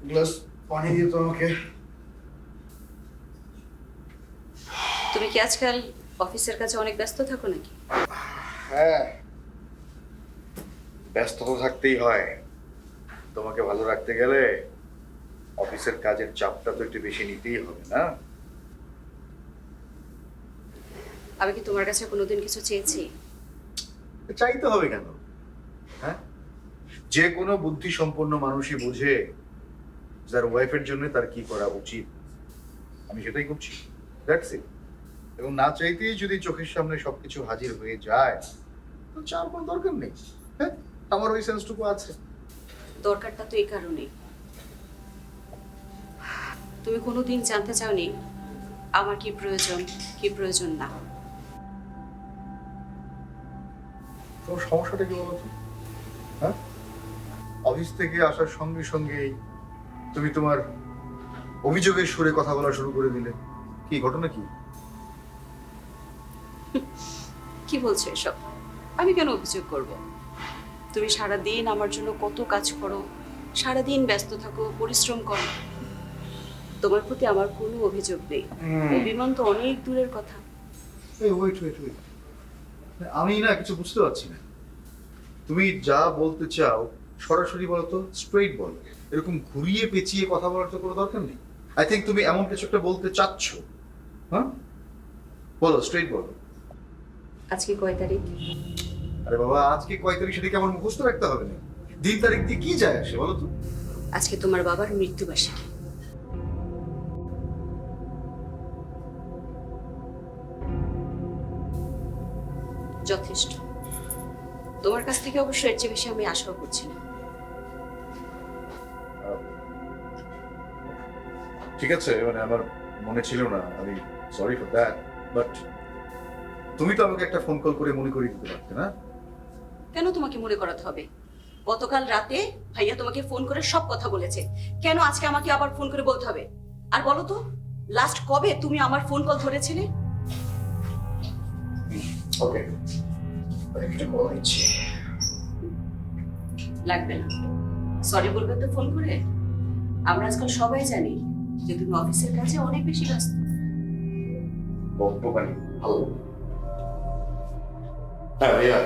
Glass পানি দিয়ে তো আমাকে। তুমি কি আজকাল অফিসের কাছে অনেক ব্যস্ত থাকো নাকি? হ্যাঁ ব্যস্ত তো থাকতেই হয়। তোমাকে ভালো রাখতে গেলে অফিসের কাজের চাপটা তো একটু বেশি নিতেই হবে না? আমি কি তোমার কাছে কোনোদিন কিছু চেয়েছি? চাইতে হবে কেন? হ্যাঁ? যে কোনো বুদ্ধি সম্পন্ন মানুষই বোঝে যার ওয়াইফের জন্য তার কি করা উচিত? আমি সেটাই করছি। দ্যাটস ইট এবং না চাইতেই যদি চোখের সামনে সবকিছু হাজির হয়ে যায় তো চার কোনো দরকার নেই। হ্যাঁ আমার ওই সেন্সটুকু আছে। দরকারটা তো এই কারণেই। তুমি কোনোদিন জানতে চাওনি আমার কি প্রয়োজন কি প্রয়োজন না? তোমার সমস্যাটা কি বলো তো? হ্যাঁ? অফিস থেকে আসার সঙ্গে সঙ্গেই তুমি তোমার অভিযোগের সুরে কথা বলা শুরু করে দিলে। কি ঘটনা কি? কি বলছো এসব? আমি কেন অভিযোগ করব? তুমি সারা দিন আমার জন্য কত কাজ করো সারা দিন ব্যস্ত থাকো পরিশ্রম করো। তোমার প্রতি আমার কোনো অভিযোগ নেই। অভিমান তো অনেক দূরের কথা। এই ওয়েট ওয়েট ওয়েট আমি না কিছু বুঝতে পারছি না। তুমি যা বলতে চাও সরাসরি বলো তো স্ট্রেইট বলো। এরকম ঘুরিয়ে পেঁচিয়ে কথা বলার তো কোনো দরকার নেই। আই থিঙ্ক তুমি এমন কিছু একটা বলতে চাচ্ছ। হ্যাঁ? বলো স্ট্রেইট বলো। আজকে কয় তারিখ? আরে বাবা আজকে কয় তারিখ সেটাকে আমার মুখস্থ রাখতে হবে না। দিন তারিখ দিয়ে কি যায় আসে বলো তো? আজকে তোমার বাবার মৃত্যুবার্ষিকী। যথেষ্ট। তোমার কাছ থেকে অবশ্য এর চেয়ে বেশি আমি আশাও করছি না। ঠিক আছে মানে আমার মনে ছিল না আমি সরি ফর দ্যাট বাট তুমি তো আমাকে একটা ফোন কল করে মনে করিয়ে দিতে পারতে না? কেন তোমাকে মনে করাতে হবে? গতকাল রাতে ভাইয়া তোমাকে ফোন করে সব কথা বলেছে। কেন আজকে আমাকে আবার ফোন করে বলতে হবে? আর বলো তো লাস্ট কবে তুমি আমার ফোন কল ধরেছিলে? ওকে লাগবে না। সরি বলবে তো ফোন করে? আমরা আজকাল সবাই জানি যে তুমি অফিসের কাছে অনেক বেশি ব্যস্ত। বকবকানি, ভালো। হ্যাঁ ভাইয়া।